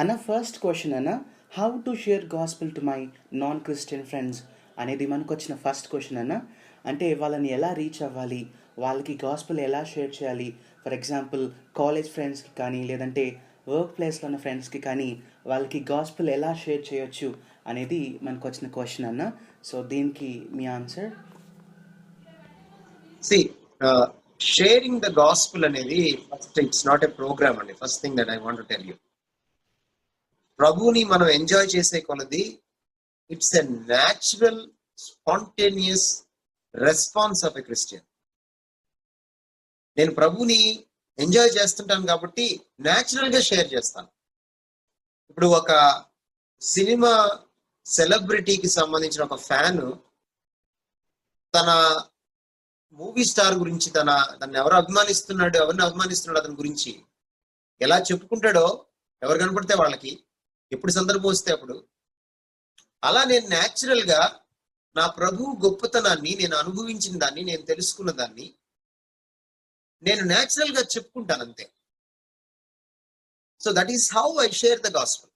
అన్న first question అన్న how to share gospel to my non Christian friends అనేది మనకు వచ్చిన ఫస్ట్ క్వశ్చన్ అన్న. అంటే వాళ్ళని ఎలా రీచ్ అవ్వాలి? వాళ్ళకి గాస్పుల్ ఎలా షేర్ చేయాలి? ఫర్ ఎగ్జాంపుల్ కాలేజ్ ఫ్రెండ్స్కి కానీ లేదంటే వర్క్ ప్లేస్లో ఉన్న ఫ్రెండ్స్కి కానీ వాళ్ళకి గాస్పుల్ ఎలా షేర్ చేయొచ్చు అనేది మనకు వచ్చిన క్వశ్చన్ అన్న. సో దీనికి మీ answer see sharing the gospel అనేది first it's not a programme అండి first thing that I want tell you ప్రభుని మనం ఎంజాయ్ చేసే కొలది it's a natural spontaneous response of a Christian నేను ప్రభువుని ఎంజాయ్ చేస్తుంటాను కాబట్టి న్యాచురల్గా షేర్ చేస్తాను. ఇప్పుడు ఒక సినిమా సెలబ్రిటీకి సంబంధించిన ఒక ఫ్యాన్ తన మూవీ స్టార్ గురించి తన తను ఎవరు అభిమానిస్తున్నాడు ఎవరిని అభిమానిస్తున్నాడు అతని గురించి ఎలా చెప్పుకుంటాడో ఎవరు కనపడితే వాళ్ళకి ఎప్పుడు సందర్భం వస్తే అప్పుడు. అలా నేను న్యాచురల్గా నా ప్రభువు గొప్పతనాన్ని నేను అనుభవించిన దాన్ని నేను తెలుసుకున్న దాన్ని నేను న్యాచురల్గా చెప్పుకుంటాను అంతే. So that is how I share the gospel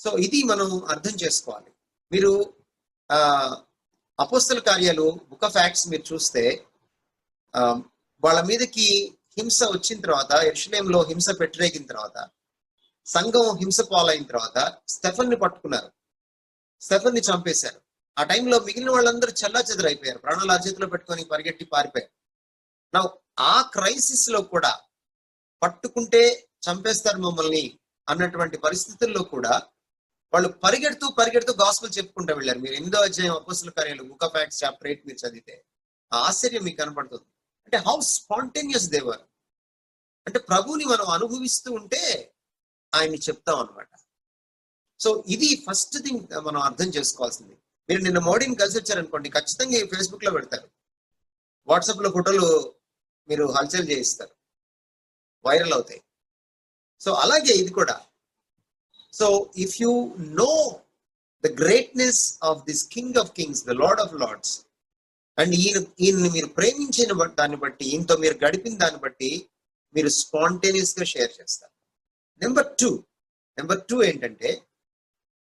so ఇది మనం అర్థం చేసుకోవాలి. మీరు ఆ అపోస్తల కార్యాలు బుక్ ఆఫ్ యాక్ట్స్ మీరు చూస్తే వాళ్ళ మీదకి హింస వచ్చిన తర్వాత ఎర్షలేంలో హింస పెట్టరేగిన తర్వాత సంఘం హింస పాలైన తర్వాత స్టెఫన్ని పట్టుకున్నారు. స్టెఫన్ని చంపేశారు. ఆ టైంలో మిగిలిన వాళ్ళందరూ చల్లా చెదరైపోయారు ప్రాణాలు ఆ చేతిలో పెట్టుకొని పరిగెట్టి పారిపోయారు. నా ఆ క్రైసిస్లో కూడా పట్టుకుంటే చంపేస్తారు మమ్మల్ని అన్నటువంటి పరిస్థితుల్లో కూడా వాళ్ళు పరిగెడుతూ పరిగెడుతూ గాస్పుల్ చెప్పుకుంటూ వెళ్ళారు. మీరు ఎనిమిదో అధ్యాయం అపోసుల కార్యాలు book of Acts chapter eight మీరు చదివితే ఆశ్చర్యం మీకు కనపడుతుంది. అంటే హౌ స్పాంటేనియస్ దేవర్ అంటే ప్రభుని మనం అనుభవిస్తూ ఉంటే ఆయన చెప్తాం అనమాట సో ఇది ఫస్ట్ థింగ్ మనం అర్థం చేసుకోవాల్సింది. మీరు నిన్న మోడీని కలిసి వచ్చారనుకోండి ఖచ్చితంగా ఫేస్బుక్లో పెడతారు. వాట్సాప్లో ఫోటోలు మీరు హల్చల్ చేయిస్తారు. వైరల్ అవుతాయి. సో అలాగే ఇది కూడా. So if you know the greatness of this king of kings the lord of lords and ఈయన ఈయన్ని మీరు ప్రేమించిన దాన్ని బట్టి ఈయనతో మీరు గడిపిన దాన్ని బట్టి మీరు స్పాంటేనియస్గా షేర్ చేస్తారు. నెంబర్ టూ నెంబర్ టూ ఏంటంటే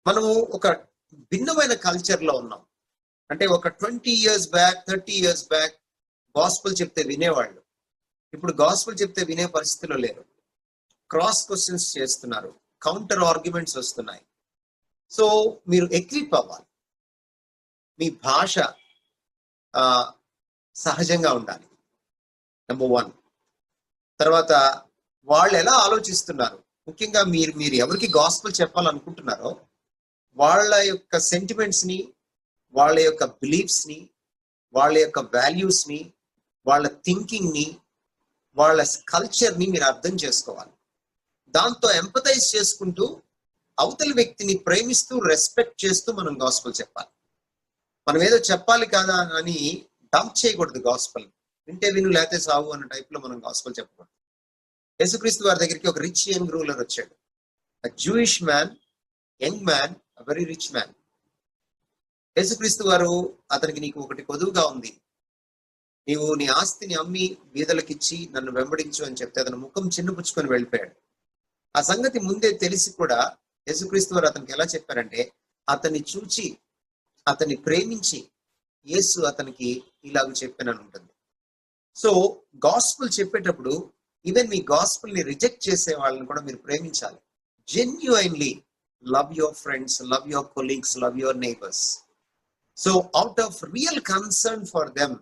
మనము ఒక భిన్నమైన కల్చర్లో ఉన్నాం. అంటే ఒక twenty years back thirty years back gospel చెప్తే వినేవాళ్ళు. ఇప్పుడు గాస్పుల్ చెప్తే వినే పరిస్థితిలో లేరు. క్రాస్ క్వశ్చన్స్ చేస్తున్నారు. కౌంటర్ ఆర్గ్యుమెంట్స్ వస్తున్నాయి. సో మీరు ఎక్విప్ అవ్వాలి. మీ భాష సహజంగా ఉండాలి. నెంబర్ వన్ తర్వాత వాళ్ళు ఎలా ఆలోచిస్తున్నారు? ముఖ్యంగా మీరు మీరు ఎవరికి గాస్పల్ చెప్పాలనుకుంటున్నారో వాళ్ళ యొక్క సెంటిమెంట్స్ని వాళ్ళ యొక్క బిలీఫ్స్ని వాళ్ళ యొక్క వాల్యూస్ని వాళ్ళ థింకింగ్ని వాళ్ళ కల్చర్ని మీరు అర్థం చేసుకోవాలి. దాంతో ఎంపతైజ్ చేసుకుంటూ అవతలి వ్యక్తిని ప్రేమిస్తూ రెస్పెక్ట్ చేస్తూ మనం గాస్పల్ చెప్పాలి. మనం ఏదో చెప్పాలి కదా అని డంప్ చేయకూడదు గాస్పల్ వింటే విను లేతే సావు అన్న టైప్లో మనం గాస్పల్ చెప్పకూడదు. యేసుక్రీస్తు వారి దగ్గరికి ఒక రిచ్ యంగ్ రూలర్ వచ్చాడు. Jewish man young man very rich man యేసుక్రీస్తు వారు అతనికి నీకు ఒకటి పొదువుగా ఉంది. నీవు నీ ఆస్తిని అమ్మి బీదలకిచ్చి నన్ను వెంబడించు అని చెప్తే అతను ముఖం చిన్నపుచ్చుకొని వెళ్ళిపోయాడు. ఆ సంగతి ముందే తెలిసి కూడా యేసుక్రీస్తు వారు అతనికి ఎలా చెప్పారంటే అతన్ని చూచి అతన్ని ప్రేమించి యేసు అతనికి ఇలాగ చెప్పానని ఉంటుంది. సో గాస్పుల్ చెప్పేటప్పుడు ఈవెన్ మీ గాస్పుల్ని రిజెక్ట్ చేసే వాళ్ళని కూడా మీరు ప్రేమించాలి. Genuinely love your friends love your colleagues love your neighbours so out of real concern for them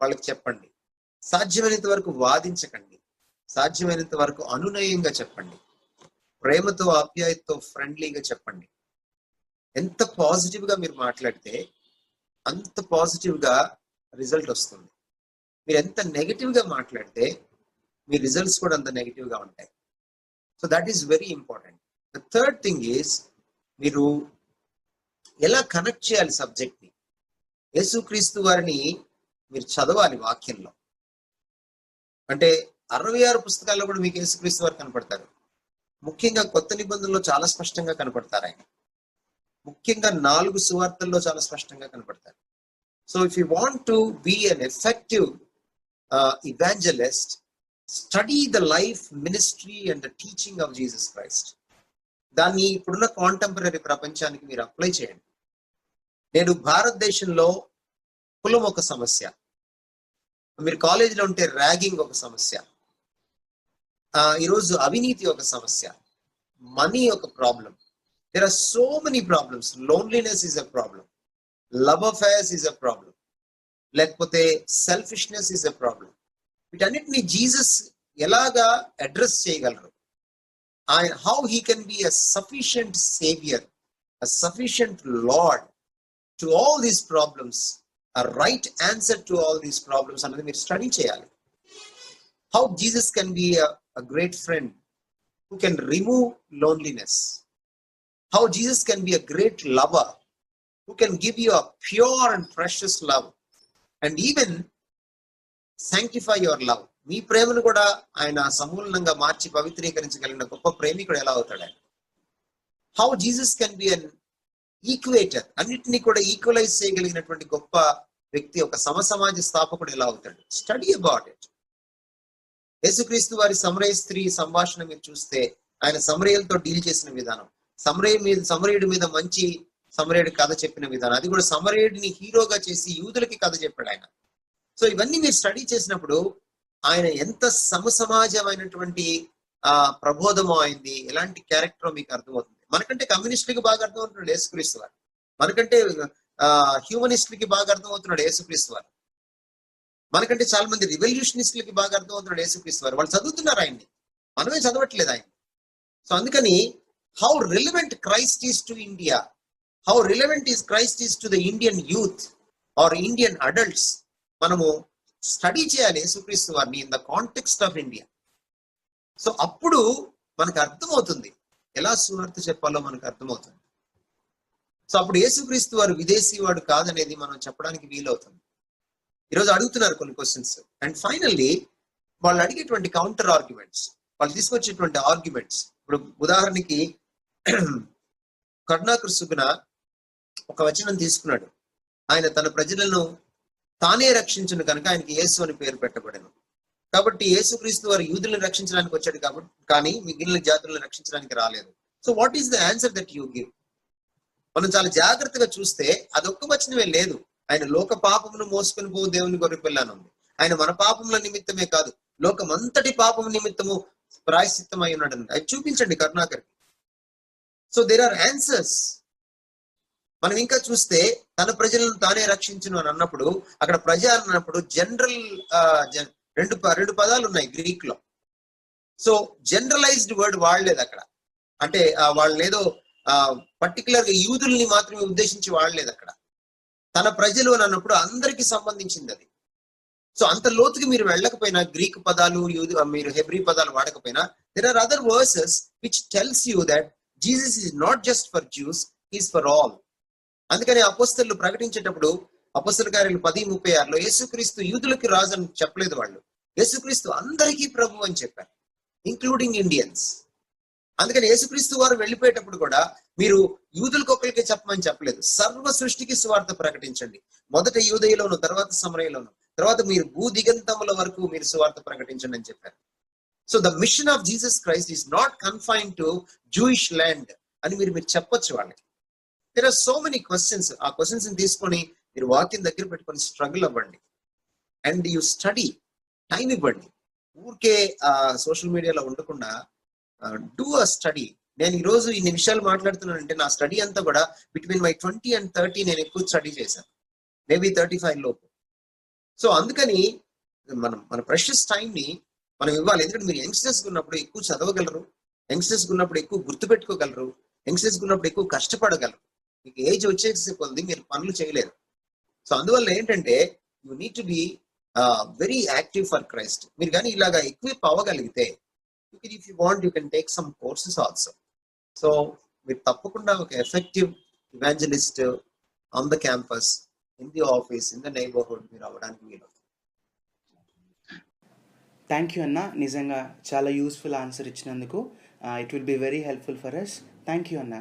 వాళ్ళకి చెప్పండి. సాధ్యమైనంత వరకు వాదించకండి. సాధ్యమైనంత వరకు అనునయంగా చెప్పండి. ప్రేమతో ఆప్యాయతతో ఫ్రెండ్లీగా చెప్పండి. ఎంత పాజిటివ్గా మీరు మాట్లాడితే అంత పాజిటివ్గా రిజల్ట్ వస్తుంది. మీరు ఎంత నెగిటివ్గా మాట్లాడితే మీ రిజల్ట్స్ కూడా అంత నెగిటివ్గా ఉంటాయి. So that is very important the third thing is మీరు ఎలా కనెక్ట్ చేయాలి సబ్జెక్ట్ని యేసుక్రీస్తు వారిని మీరు చదవాలి వాక్యంలో. అంటే అరవై ఆరు పుస్తకాల్లో కూడా మీకు యేసుక్రీస్తు వారు కనపడతారు. ముఖ్యంగా కొత్త నిబంధనలో చాలా స్పష్టంగా కనపడతారు ఆయన. ముఖ్యంగా నాలుగు సువార్తల్లో చాలా స్పష్టంగా కనపడతారు. So if you want to be an effective evangelist study the life ministry and the teaching of Jesus Christ దాన్ని ఇప్పుడున్న కాంటెంపరీ ప్రపంచానికి మీరు అప్లై చేయండి. నేడు భారతదేశంలో కులం ఒక సమస్య. మీరు కాలేజీలో ఉంటే ర్యాగింగ్ ఒక సమస్య. ఈరోజు అవినీతి ఒక సమస్య. మనీ ఒక problem there are so many problems loneliness is a problem love affairs is a problem లేకపోతే సెల్ఫిష్నెస్ ఈజ్ అ ప్రాబ్లం వీటన్నిటిని జీసస్ ఎలాగా అడ్రస్ చేయగలరు? ఆయన how he can be a sufficient saviour a sufficient lord to all these problems a right answer to all these problems అన్నది మీరు study చేయాలి. How Jesus can be a great friend who can remove loneliness how Jesus can be a great lover who can give you a pure and precious love. And even sanctify your love మీ ప్రేమను కూడా ఆయన సమూలంగా మార్చి పవిత్రీకరించగలిగిన గొప్ప ప్రేమికుడు ఎలా అవుతాడు ఆయన? How Jesus can be an equator అన్నిటినీ కూడా ఈక్వలైజ్ చేయగలిగినటువంటి గొప్ప వ్యక్తి ఒక సమసమాజ స్థాపకుడు ఎలా అవుతాడు? స్టడీ అబౌట్ ఇట్ యేసుక్రీస్తు వారి సమరయ స్త్రీ సంభాషణ మీరు చూస్తే ఆయన సమరయులతో డీల్ చేసిన విధానం. సమరయ మీద సమరయుడి మీద మంచి సమరయుడి కథ చెప్పిన విధానం. అది కూడా సమరయుడిని హీరోగా చేసి యూదులకి కథ చెప్పాడు ఆయన. సో ఇవన్నీ మీరు స్టడీ చేసినప్పుడు ఆయన ఎంత సమసమాజమైనటువంటి ఆ ప్రబోధమో అయింది ఎలాంటి క్యారెక్టర్ మీకు అర్థమవుతుంది. మనకంటే కమ్యూనిస్టులకి బాగా అర్థమవుతున్నాడు యేసుక్రీస్తు వారు. మనకంటే ఆ హ్యూమనిస్టులకి బాగా అర్థమవుతున్నాడు యేసుక్రీస్తు వారు. మనకంటే చాలా మంది రివల్యూషనిస్టులకి బాగా అర్థమవుతున్నాడు యేసుక్రీస్తు వారు. వాళ్ళు చదువుతున్నారు ఆయన్ని. మనమే చదవట్లేదు ఆయన సో అందుకని how relevant Christ is to India how relevant is Christ is to the Indian youth or Indian adults మనము స్టడీ చేయాలి యేసుక్రీస్తు వారిని in the context of India so అప్పుడు మనకు అర్థమవుతుంది. ఎలా సువార్త చెప్పాలో మనకు అర్థమవుతుంది. సో అప్పుడు యేసుక్రీస్తు వారు విదేశీ వాడు కాదనేది మనం చెప్పడానికి వీలవుతుంది. ఈరోజు అడుగుతున్నారు కొన్ని క్వశ్చన్స్ అండ్ ఫైనల్లీ వాళ్ళు అడిగేటువంటి కౌంటర్ ఆర్గ్యుమెంట్స్ వాళ్ళు తీసుకొచ్చేటువంటి ఆర్గ్యుమెంట్స్ ఇప్పుడు ఉదాహరణకి కరుణాకర్ ఒక వచనం తీసుకున్నాడు. ఆయన తన ప్రజలను తానే రక్షించను కనుక ఆయనకి యేసు అని పేరు పెట్టబడను. కాబట్టి యేసుక్రీస్తు వారు యూదులను రక్షించడానికి వచ్చాడు కాబట్టి కానీ మిగిలిన జాతులను రక్షించడానికి రాలేదు. So what is the answer that you give మనం చాలా జాగ్రత్తగా చూస్తే అదొక్క వచనమే లేదు. ఆయన లోక పాపమును మోసుకొని పో దేవుని గొర్రె పిల్లని ఆయన మన పాపముల నిమిత్తమే కాదు లోకమంతటి పాపము నిమిత్తము ప్రాయశ్చిత్తమై ఉన్నాడు అది చూపించండి Karunakar so there are answers మనం ఇంకా చూస్తే తన ప్రజలను తానే రక్షించును అని అన్నప్పుడు అక్కడ ప్రజ అన్నప్పుడు జనరల్ రెండు రెండు పదాలు ఉన్నాయి గ్రీక్లో సో జనరలైజ్డ్ వర్డ్ వాడలేదు అక్కడ. అంటే ఆ, వాళ్ళు ఏదో పర్టికులర్గా యూదుల్ని మాత్రమే ఉద్దేశించి వాడలేదు అక్కడ. తన ప్రజలు అని అన్నప్పుడు అందరికి సంబంధించింది అది. సో అంత లోతుకి మీరు వెళ్ళకపోయినా గ్రీక్ పదాలు యూదు మీరు హెబ్రీ పదాలు వాడకపోయినా there are other verses which tells you that Jesus is not just for Jews is for all అందుకని అపోస్తలు ప్రకటించేటప్పుడు అపోస్తల కార్యాలు పది ముప్పై ఆరులో యేసుక్రీస్తు యూదులకి రాజు అని చెప్పలేదు వాళ్ళు. యేసుక్రీస్తు అందరికీ ప్రభు అని చెప్పారు ఇంక్లూడింగ్ ఇండియన్స్ అందుకని యేసుక్రీస్తు వారు వెళ్ళిపోయేటప్పుడు కూడా మీరు యూదులకు ఒకరికి చెప్పమని చెప్పలేదు. సర్వ సృష్టికి సువార్త ప్రకటించండి. మొదట యూదయలోను తర్వాత సమరయలోను తర్వాత మీరు భూ దిగంతముల వరకు మీరు సువార్త ప్రకటించండి అని చెప్పారు. So the mission of Jesus Christ is not confine to Jewish land అని మీరు మీరు చెప్పొచ్చు వాళ్ళకి. There are so many questions ఆ క్వశ్చన్స్ తీసుకొని మీరు వాక్యం దగ్గర పెట్టుకొని స్ట్రగుల్ అవ్వండి. అండ్ యు స్టడీ టైం ఇవ్వండి. ఊరికే సోషల్ మీడియాలో ఉండకుండా డూ అ స్టడీ నేను ఈ రోజు ఇన్ని విషయాలు మాట్లాడుతున్నానంటే నా స్టడీ అంతా కూడా between my twenty and thirty నేను ఎక్కువ స్టడీ చేశాను. మేబీ థర్టీ ఫైవ్ లోపు. సో అందుకని మనం మన ప్రెషస్ని మనం ఇవ్వాలి. ఎందుకంటే మీరు యంగ్స్టర్స్ ఉన్నప్పుడు ఎక్కువ చదవగలరు. యంగ్స్టర్స్ ఉన్నప్పుడు ఎక్కువ గుర్తుపెట్టుకోగలరు. యంగ్స్టర్స్ ఉన్నప్పుడు ఎక్కువ కష్టపడగలరు. మీకు ఏజ్ వచ్చేసి కొంది మీరు పనులు చేయలేరు. సో అందువల్ల ఏంటంటే you need to be very active for Christ మీరు కానీ ఇలాగా equip అవ్వగలిగితే if you want you can take some courses also so మీరు తప్పకుండా ఒక effective evangelist on the campus in the office in the neighbourhood మీరు అవ్వడానికి వీలు థ్యాంక్ యూ అన్న నిజంగా చాలా యూస్ఫుల్ ఆన్సర్ ఇచ్చినందుకు. It will be very helpful for us thank you అన్నా